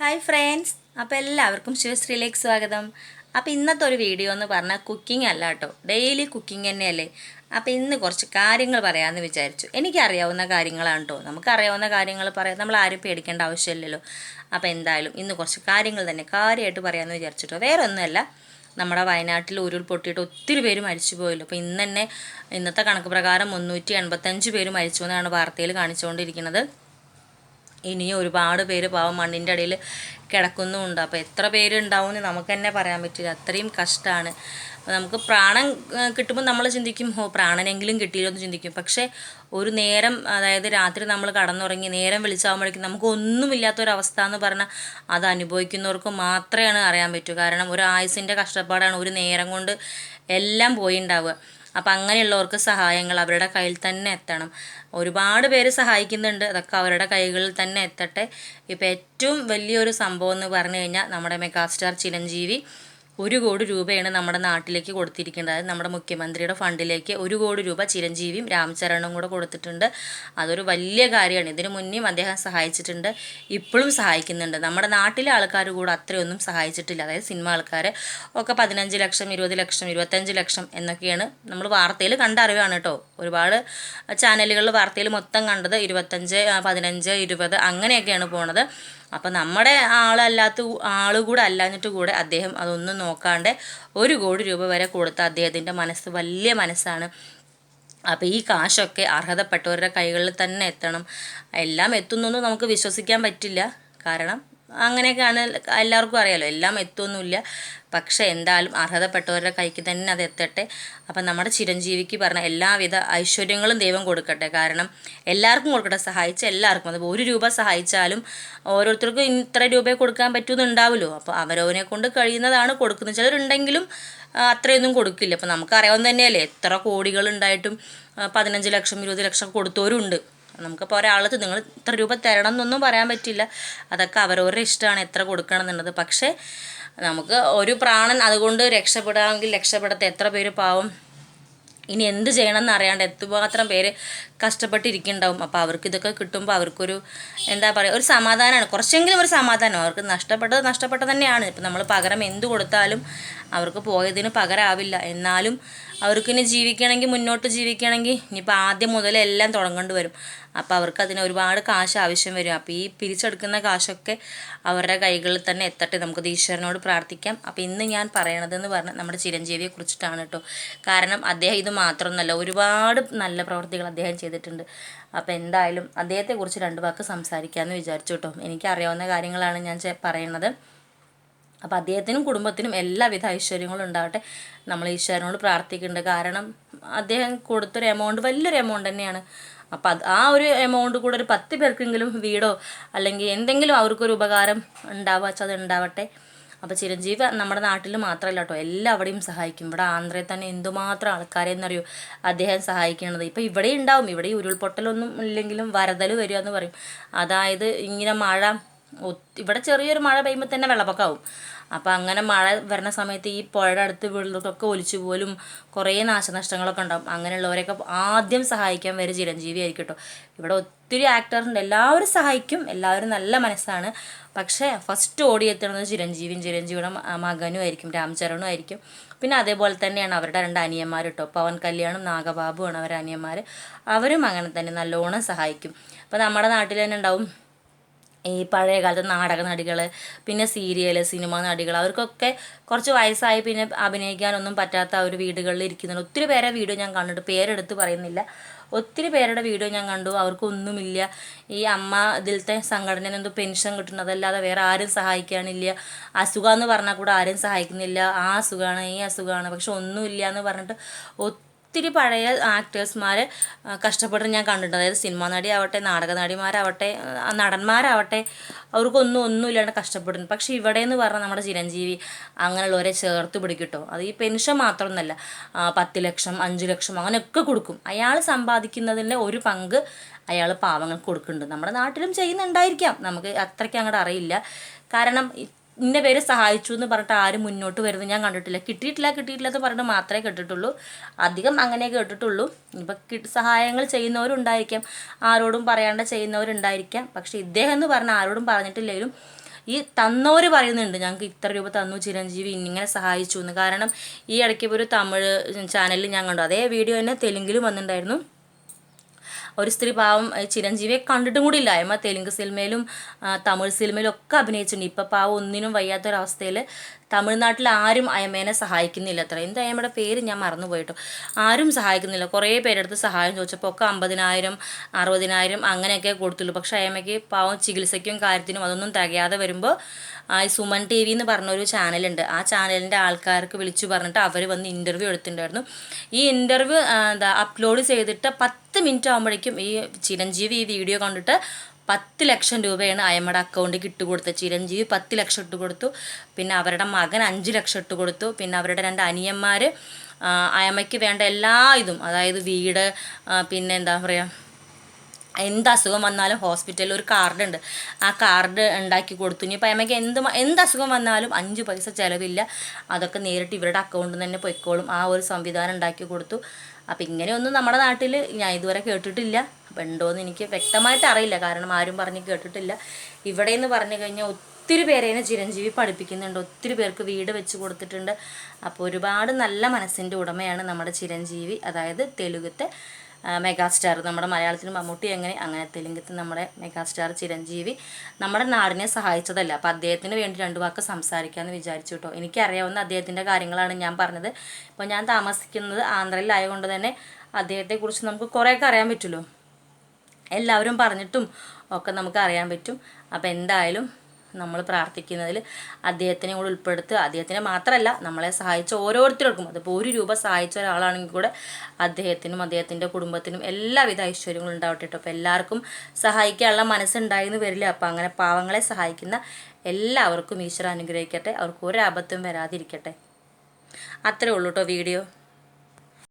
Hi friends അപ്പോൾ എല്ലാവർക്കും ശിവശ്രീലേക്ക് സ്വാഗതം. അപ്പോൾ ഇന്നത്തെ ഒരു വീഡിയോ എന്ന് പറഞ്ഞാൽ കുക്കിംഗ് അല്ല കേട്ടോ. ഡെയിലി കുക്കിംഗ് തന്നെയല്ലേ? അപ്പോൾ ഇന്ന് കുറച്ച് കാര്യങ്ങൾ പറയാമെന്ന് വിചാരിച്ചു. എനിക്കറിയാവുന്ന കാര്യങ്ങളാണ് കേട്ടോ നമുക്കറിയാവുന്ന കാര്യങ്ങൾ പറയാം. നമ്മൾ ആരും പേടിക്കേണ്ട ആവശ്യമില്ലല്ലോ. അപ്പോൾ എന്തായാലും ഇന്ന് കുറച്ച് കാര്യങ്ങൾ തന്നെ കാര്യമായിട്ട് പറയാമെന്ന് വിചാരിച്ചിട്ടോ വേറെ ഒന്നുമല്ല നമ്മുടെ വയനാട്ടിൽ ഉരുൾപൊട്ടിയിട്ട് ഒത്തിരി പേര് മരിച്ചു പോയല്ലോ. അപ്പോൾ ഇന്ന് തന്നെ ഇന്നത്തെ കണക്ക് പ്രകാരം മുന്നൂറ്റി എൺപത്തഞ്ച് പേര് മരിച്ചു എന്നാണ് വാർത്തയിൽ കാണിച്ചുകൊണ്ടിരിക്കുന്നത്. ഇനിയും ഒരുപാട് പേര് പാവം മണ്ണിന്റെ അടിയിൽ കിടക്കുന്നുമുണ്ട്. അപ്പോൾ എത്ര പേര് ഉണ്ടാവുമെന്ന് നമുക്ക് തന്നെ പറയാൻ പറ്റില്ല. അത്രയും കഷ്ടമാണ്. അപ്പോൾ നമുക്ക് പ്രാണൻ കിട്ടുമ്പോൾ നമ്മൾ ചിന്തിക്കും ഓ പ്രാണനെങ്കിലും കിട്ടിയല്ലോ എന്ന് ചിന്തിക്കും. പക്ഷേ ഒരു നേരം അതായത് രാത്രി നമ്മൾ കടന്നുറങ്ങി നേരം വിളിച്ചാകുമ്പോഴേക്കും നമുക്ക് ഒന്നുമില്ലാത്തൊരവസ്ഥ എന്ന് പറഞ്ഞാൽ അത് അനുഭവിക്കുന്നവർക്ക് മാത്രമേ അറിയാൻ പറ്റൂ. കാരണം ഒരു ആയുസിന്റെ കഷ്ടപ്പാടാണ് ഒരു നേരം കൊണ്ട് എല്ലാം പോയി ഉണ്ടാവുക അപ്പം അങ്ങനെയുള്ളവർക്ക് സഹായങ്ങൾ അവരുടെ കയ്യിൽ തന്നെ എത്തണം. ഒരുപാട് പേര് സഹായിക്കുന്നുണ്ട്. അതൊക്കെ അവരുടെ കൈകളിൽ തന്നെ എത്തട്ടെ. ഇപ്പം ഏറ്റവും വലിയൊരു സംഭവം എന്ന് പറഞ്ഞു കഴിഞ്ഞാൽ നമ്മുടെ മെഗാസ്റ്റാർ ചിരഞ്ജീവി. ഒരു കോടി രൂപയാണ് നമ്മുടെ നാട്ടിലേക്ക് കൊടുത്തിരിക്കുന്നത്. അതായത് നമ്മുടെ മുഖ്യമന്ത്രിയുടെ ഫണ്ടിലേക്ക് ഒരു കോടി രൂപ ചിരഞ്ജീവിയും രാംചരണും കൂടെ കൊടുത്തിട്ടുണ്ട്. അതൊരു വലിയ കാര്യമാണ്. ഇതിനു മുന്നേയും അദ്ദേഹം സഹായിച്ചിട്ടുണ്ട്. ഇപ്പോഴും സഹായിക്കുന്നുണ്ട്. നമ്മുടെ നാട്ടിലെ ആൾക്കാർ കൂടെ അത്രയൊന്നും സഹായിച്ചിട്ടില്ല. അതായത് സിനിമ ആൾക്കാർ ഒക്കെ പതിനഞ്ച് ലക്ഷം ഇരുപത് ലക്ഷം ഇരുപത്തഞ്ച് ലക്ഷം എന്നൊക്കെയാണ് നമ്മൾ വാർത്തയിൽ കണ്ട അറിവാണ് കേട്ടോ. ഒരുപാട് ചാനലുകളിൽ വാർത്തയിൽ മൊത്തം കണ്ടത് ഇരുപത്തഞ്ച് പതിനഞ്ച് ഇരുപത് അങ്ങനെയൊക്കെയാണ് പോണത്. അപ്പം നമ്മുടെ ആളല്ലാത്ത ആൾ കൂടെ അല്ലാഞ്ഞിട്ട് കൂടെ അദ്ദേഹം അതൊന്നും നോക്കാണ്ട് ഒരു കോടി രൂപ വരെ കൊടുത്ത അദ്ദേഹത്തിന്റെ മനസ്സ് വലിയ മനസ്സാണ്. അപ്പോൾ ഈ കാശൊക്കെ അർഹതപ്പെട്ടവരുടെ കൈകളിൽ തന്നെ എത്തണം. എല്ലാം എത്തുന്നൊന്നും നമുക്ക് വിശ്വസിക്കാൻ പറ്റില്ല. കാരണം അങ്ങനെയൊക്കെയാണ് എല്ലാവർക്കും അറിയാലോ. എല്ലാം എത്തുമൊന്നുമില്ല പക്ഷേ എന്തായാലും അർഹതപ്പെട്ടവരുടെ കൈക്ക് തന്നെ അത് എത്തട്ടെ. അപ്പം നമ്മുടെ ചിരഞ്ജീവിക്ക് പറഞ്ഞ എല്ലാവിധ ഐശ്വര്യങ്ങളും ദൈവം കൊടുക്കട്ടെ. കാരണം എല്ലാവർക്കും കൊടുക്കട്ടെ. സഹായിച്ച എല്ലാവർക്കും. അത് ഒരു രൂപ സഹായിച്ചാലും ഓരോരുത്തർക്കും ഇത്ര രൂപയെ കൊടുക്കാൻ പറ്റുമെന്നുണ്ടാവുമല്ലോ അപ്പോൾ അവരവനെ കൊണ്ട് കഴിയുന്നതാണ് കൊടുക്കുന്നത്. ചിലരുണ്ടെങ്കിലും അത്രയൊന്നും കൊടുക്കില്ല. അപ്പം നമുക്കറിയാവുന്ന തന്നെയല്ലേ എത്ര കോടികൾ ഉണ്ടായിട്ടും പതിനഞ്ച് ലക്ഷം ഇരുപത് ലക്ഷം കൊടുത്തവരും ഉണ്ട് നമുക്കിപ്പോൾ ഒരാളത്ത് നിങ്ങൾ ഇത്ര രൂപ തരണം എന്നൊന്നും പറയാൻ പറ്റില്ല. അതൊക്കെ അവരവരുടെ ഇഷ്ടമാണ് എത്ര കൊടുക്കണം എന്നുള്ളത്. പക്ഷേ നമുക്ക് ഒരു പ്രാണൻ അതുകൊണ്ട് രക്ഷപ്പെടാമെങ്കിൽ രക്ഷപ്പെടാത്ത എത്ര പേര് പാവം. ഇനി എന്ത് ചെയ്യണം എന്നറിയാണ്ട് എത്രമാത്രം പേര് കഷ്ടപ്പെട്ടിരിക്കുന്നുണ്ടാവും. അപ്പോൾ അവർക്ക് ഇതൊക്കെ കിട്ടുമ്പോൾ അവർക്കൊരു എന്താ പറയുക ഒരു സമാധാനമാണ് കുറച്ചെങ്കിലും ഒരു സമാധാനം. അവർക്ക് നഷ്ടപ്പെട്ടത് നഷ്ടപ്പെട്ടത് തന്നെയാണ്. ഇപ്പം നമ്മൾ പകരം എന്ത് കൊടുത്താലും അവർക്ക് പോയതിന് പകരമാവില്ല എന്നാലും അവർക്കിനി ജീവിക്കണമെങ്കിൽ മുന്നോട്ട് ജീവിക്കണമെങ്കിൽ ഇനിയിപ്പോൾ ആദ്യം മുതൽ എല്ലാം തുടങ്ങേണ്ടി വരും. അപ്പോൾ അവർക്ക് അതിന് ഒരുപാട് കാശ് ആവശ്യം വരും. അപ്പോൾ ഈ പിരിച്ചെടുക്കുന്ന കാശൊക്കെ അവരുടെ കൈകളിൽ തന്നെ എത്തട്ടെ നമുക്ക് ഈശ്വരനോട് പ്രാർത്ഥിക്കാം. അപ്പോൾ ഇന്ന് ഞാൻ പറയണതെന്ന് പറഞ്ഞാൽ നമ്മുടെ ചിരഞ്ജീവിയെ കുറിച്ചിട്ടാണ് കേട്ടോ. കാരണം അദ്ദേഹം ഇത് മാത്രമൊന്നുമല്ല ഒരുപാട് നല്ല പ്രവർത്തികൾ അദ്ദേഹം ചെയ്തിട്ടുണ്ട്. അപ്പോൾ എന്തായാലും അദ്ദേഹത്തെക്കുറിച്ച് രണ്ട് വാക്ക് സംസാരിക്കാമെന്ന് വിചാരിച്ചു കേട്ടോ. എനിക്കറിയാവുന്ന കാര്യങ്ങളാണ് ഞാൻ പറയുന്നത് അപ്പോൾ അദ്ദേഹത്തിനും കുടുംബത്തിനും എല്ലാവിധ ഐശ്വര്യങ്ങളും ഉണ്ടാവട്ടെ. നമ്മൾ ഈശ്വരനോട് പ്രാർത്ഥിക്കുന്നുണ്ട് കാരണം അദ്ദേഹം കൊടുത്തൊരു എമൗണ്ട് വലിയൊരു എമൗണ്ട് തന്നെയാണ്. അപ്പം അത് ആ ഒരു എമൗണ്ട് കൂടെ ഒരു പത്ത് പേർക്കെങ്കിലും വീടോ അല്ലെങ്കിൽ എന്തെങ്കിലും അവർക്കൊരു ഉപകാരം ഉണ്ടാവുക വെച്ചാൽ അത് ഉണ്ടാവട്ടെ. അപ്പോൾ ചിരഞ്ജീവി നമ്മുടെ നാട്ടിൽ മാത്രമല്ല കേട്ടോ എല്ലാവിടെയും സഹായിക്കും. ഇവിടെ ആന്ധ്രയിൽ തന്നെ എന്തുമാത്രം ആൾക്കാരെ എന്നറിയോ അദ്ദേഹം സഹായിക്കുന്നത് ഇപ്പോൾ ഇവിടെ ഉണ്ടാവും ഇവിടെ ഉരുൾപൊട്ടലൊന്നും ഇല്ലെങ്കിലും വരതൽ വരിക എന്ന് പറയും. അതായത് ഇങ്ങനെ മഴ ഇവിടെ ചെറിയൊരു മഴ പെയ്യുമ്പോൾ തന്നെ വെള്ളപ്പൊക്കമാവും അപ്പോൾ അങ്ങനെ മഴ വരുന്ന സമയത്ത് ഈ പുഴയുടെ അടുത്ത് വീടുകൾക്കൊക്കെ ഒലിച്ചു പോലും കുറേ നാശനഷ്ടങ്ങളൊക്കെ ഉണ്ടാകും അങ്ങനെയുള്ളവരെയൊക്കെ ആദ്യം സഹായിക്കാൻ വരെ ചിരഞ്ജീവി ആയിരിക്കും കേട്ടോ. ഇവിടെ ഒത്തിരി ആക്ടേഴ്സുണ്ട് എല്ലാവരും സഹായിക്കും. എല്ലാവരും നല്ല മനസ്സാണ്. പക്ഷേ ഫസ്റ്റ് ഓടിയെത്തണത് ചിരഞ്ജീവിയും ചിരഞ്ജീവിയുടെ മകനും ആയിരിക്കും. രാംചരണും ആയിരിക്കും. പിന്നെ അതേപോലെ തന്നെയാണ് അവരുടെ രണ്ട് അനിയന്മാർ കേട്ടോ. പവൻ കല്യാണും നാഗബാബുവാണ് അവരുടെ അനിയന്മാർ അവരും അങ്ങനെ തന്നെ നല്ലോണം സഹായിക്കും. അപ്പോൾ നമ്മുടെ നാട്ടിൽ തന്നെ ഉണ്ടാവും. ഈ പഴയ കാലത്തെ നാടക നടികൾ പിന്നെ സീരിയൽ സിനിമ നടികൾ അവർക്കൊക്കെ കുറച്ച് വയസ്സായി പിന്നെ അഭിനയിക്കാനൊന്നും പറ്റാത്ത ഒരു വീടുകളിൽ ഇരിക്കുന്നുണ്ട്. ഒത്തിരി പേരെ വീഡിയോ ഞാൻ കണ്ടിട്ട് പേരെടുത്ത് പറയുന്നില്ല. ഒത്തിരി പേരുടെ വീഡിയോ ഞാൻ കണ്ടു. അവർക്കൊന്നുമില്ല. ഈ അമ്മ ഇതിലത്തെ സംഘടനയിൽ എന്തോ പെൻഷൻ കിട്ടുന്നതല്ലാതെ വേറെ ആരും സഹായിക്കാനില്ല. അസുഖം എന്ന് പറഞ്ഞാൽ കൂടെ ആരും സഹായിക്കുന്നില്ല. ആ അസുഖമാണ് ഈ അസുഖമാണ്. പക്ഷെ ഒന്നുമില്ല എന്ന് പറഞ്ഞിട്ട് ഒത്തിരി പഴയ ആക്ടേഴ്സ്മാർ കഷ്ടപ്പെട്ട് ഞാൻ കണ്ടിട്ടുണ്ട്. അതായത് സിനിമാ നടിയാവട്ടെ നാടക നടിമാരാവട്ടെ നടന്മാരാവട്ടെ അവർക്കൊന്നും ഒന്നും ഇല്ലാണ്ട് കഷ്ടപ്പെടുന്നു. പക്ഷേ ഇവിടെ എന്ന് പറഞ്ഞാൽ നമ്മുടെ ചിരഞ്ജീവി അങ്ങനെയുള്ളവരെ ചേർത്ത് പിടിക്കട്ടോ. അത് ഈ പെൻഷൻ മാത്രമൊന്നുമല്ല പത്ത് ലക്ഷം അഞ്ച് ലക്ഷം അങ്ങനെയൊക്കെ കൊടുക്കും. അയാൾ സമ്പാദിക്കുന്നതിന്റെ ഒരു പങ്ക് അയാൾ പാവങ്ങൾക്ക് കൊടുക്കുന്നുണ്ട്. നമ്മുടെ നാട്ടിലും ചെയ്യുന്നുണ്ടായിരിക്കാം. നമുക്ക് അത്രയ്ക്ക് അങ്ങോട്ട് അറിയില്ല. കാരണം ഇന്ന പേര് സഹായിച്ചു എന്ന് പറഞ്ഞിട്ട് ആരും മുന്നോട്ട് വരുന്നത് ഞാൻ കണ്ടിട്ടില്ല. കിട്ടിയിട്ടില്ല കിട്ടിയിട്ടില്ല എന്ന് പറഞ്ഞിട്ട് മാത്രമേ കേട്ടിട്ടുള്ളൂ. അധികം അങ്ങനെ കേട്ടിട്ടുള്ളൂ. ഇപ്പം സഹായങ്ങൾ ചെയ്യുന്നവരുണ്ടായിരിക്കാം. ആരോടും പറയാണ്ട് ചെയ്യുന്നവരുണ്ടായിരിക്കാം. പക്ഷേ ഇദ്ദേഹം എന്ന് പറഞ്ഞ ആരോടും പറഞ്ഞിട്ടില്ലെങ്കിലും ഈ തന്നവർ പറയുന്നുണ്ട്. ഞങ്ങൾക്ക് ഇത്ര രൂപ തന്നു ചിരഞ്ജീവി ഇങ്ങനെ സഹായിച്ചു എന്ന്. കാരണം ഈ ഇടയ്ക്ക് ഒരു തമിഴ് ചാനലിൽ ഞാൻ കണ്ടു. അതേ വീഡിയോ തന്നെ തെലുങ്കിലും വന്നിട്ടുണ്ടായിരുന്നു. ഒരു സ്ത്രീ പാവം ചിരഞ്ജീവിയെ കണ്ടിട്ടും കൂടി ഇല്ല. അമ്മ തെലുങ്ക് സിനിമയിലും തമിഴ് സിനിമയിലും ഒക്കെ അഭിനയിച്ചിട്ടുണ്ട്. ഇപ്പം പാവം ഒന്നിനും വയ്യാത്തൊരവസ്ഥയിൽ തമിഴ്നാട്ടിൽ ആരും അയമേനെ സഹായിക്കുന്നില്ല അത്ര. എന്താ അയമ്മയുടെ പേര് ഞാൻ മറന്നുപോയിട്ടോ ആരും സഹായിക്കുന്നില്ല. കുറേ പേരെടുത്ത് സഹായം ചോദിച്ചപ്പോൾ ഒക്കെ അമ്പതിനായിരം അറുപതിനായിരം അങ്ങനെയൊക്കെ കൊടുത്തുള്ളൂ. പക്ഷേ അയമയ്ക്ക് പാവം ചികിത്സയ്ക്കും കാര്യത്തിനും അതൊന്നും തികയാതെ വരുമ്പോൾ ആ സുമൻ ടി വി എന്ന് പറഞ്ഞൊരു ചാനലുണ്ട്. ആ ചാനലിന്റെ ആൾക്കാർക്ക് വിളിച്ചു പറഞ്ഞിട്ട് അവർ വന്ന് ഇന്റർവ്യൂ എടുത്തിട്ടുണ്ടായിരുന്നു. ഈ ഇന്റർവ്യൂ എന്താ അപ്ലോഡ് ചെയ്തിട്ട് പത്ത് മിനിറ്റ് ആകുമ്പോഴേക്കും ഈ ചിരഞ്ജീവി ഈ വീഡിയോ കണ്ടിട്ട് പത്ത് ലക്ഷം രൂപയാണ് അയമ്മയുടെ അക്കൗണ്ടിൽ ഇട്ട് കൊടുത്തത് ചിരഞ്ജീവി പത്ത് ലക്ഷം ഇട്ട് കൊടുത്തു. പിന്നെ അവരുടെ മകൻ അഞ്ച് ലക്ഷം ഇട്ട് കൊടുത്തു. പിന്നെ അവരുടെ രണ്ട് അനിയന്മാർ അയമ്മയ്ക്ക് വേണ്ട എല്ലാ ഇതും അതായത് വീട് പിന്നെ എന്താ പറയുക എന്ത് അസുഖം വന്നാലും ഹോസ്പിറ്റലിൽ ഒരു കാർഡ് ഉണ്ട്. ആ കാർഡ് ഉണ്ടാക്കി കൊടുത്തു. ഇനിയിപ്പോൾ അമ്മയ്ക്ക് എന്ത് എന്ത് അസുഖം വന്നാലും അഞ്ച് പൈസ ചിലവില്ല. അതൊക്കെ നേരിട്ട് ഇവരുടെ അക്കൗണ്ടിൽ തന്നെ പൊയ്ക്കോളും. ആ ഒരു സംവിധാനം ഉണ്ടാക്കി കൊടുത്തു. അപ്പം ഇങ്ങനെയൊന്നും നമ്മുടെ നാട്ടിൽ ഞാൻ ഇതുവരെ കേട്ടിട്ടില്ല. അപ്പം ഉണ്ടോയെന്ന് എനിക്ക് വ്യക്തമായിട്ട് അറിയില്ല. കാരണം ആരും പറഞ്ഞ് കേട്ടിട്ടില്ല. ഇവിടെ എന്ന് പറഞ്ഞു കഴിഞ്ഞാൽ ഒത്തിരി പേരേനെ ചിരഞ്ജീവി പഠിപ്പിക്കുന്നുണ്ട്. ഒത്തിരി പേർക്ക് വീട് വെച്ച് കൊടുത്തിട്ടുണ്ട്. അപ്പോൾ ഒരുപാട് നല്ല മനസ്സിന്റെ ഉടമയാണ് നമ്മുടെ ചിരഞ്ജീവി. അതായത് തെലുഗത്തെ മെഗാസ്റ്റാർ നമ്മുടെ മലയാളത്തിൽ മമ്മൂട്ടി എങ്ങനെ? അങ്ങനെ തെലുങ്കത്തിൽ നമ്മുടെ മെഗാസ്റ്റാർ ചിരഞ്ജീവി നമ്മുടെ നാടിനെ സഹായിച്ചതല്ല. അപ്പോൾ അദ്ദേഹത്തിന് വേണ്ടി രണ്ട് വാക്ക് സംസാരിക്കാമെന്ന് വിചാരിച്ചു കേട്ടോ. എനിക്കറിയാവുന്ന അദ്ദേഹത്തിന്റെ കാര്യങ്ങളാണ് ഞാൻ പറഞ്ഞത്. ഇപ്പോൾ ഞാൻ താമസിക്കുന്നത് ആന്ധ്രയിലായതുകൊണ്ട് തന്നെ അദ്ദേഹത്തെക്കുറിച്ച് നമുക്ക് കുറേയൊക്കെ അറിയാൻ പറ്റുമല്ലോ. എല്ലാവരും പറഞ്ഞിട്ടും ഒക്കെ നമുക്ക് അറിയാൻ പറ്റും. അപ്പോൾ എന്തായാലും നമ്മൾ പ്രാർത്ഥിക്കുന്നതിൽ അദ്ദേഹത്തിനെ കൂടെ ഉൾപ്പെടുത്തുക. അദ്ദേഹത്തിനെ മാത്രമല്ല നമ്മളെ സഹായിച്ച ഓരോരുത്തർക്കും. അതിപ്പോൾ ഒരു രൂപ സഹായിച്ച ഒരാളാണെങ്കിൽ കൂടെ അദ്ദേഹത്തിനും അദ്ദേഹത്തിന്റെ കുടുംബത്തിനും എല്ലാവിധ ഐശ്വര്യങ്ങളും ഉണ്ടാവട്ടെ കേട്ടോ അപ്പോൾ എല്ലാവർക്കും സഹായിക്കാനുള്ള മനസ്സുണ്ടായിന്ന് വരില്ല. അപ്പോൾ അങ്ങനെ പാവങ്ങളെ സഹായിക്കുന്ന എല്ലാവർക്കും ഈശ്വര അനുഗ്രഹിക്കട്ടെ അവർക്ക് ഒരു അബദ്ധം വരാതിരിക്കട്ടെ. അത്രേ ഉള്ളൂ കേട്ടോ വീഡിയോ.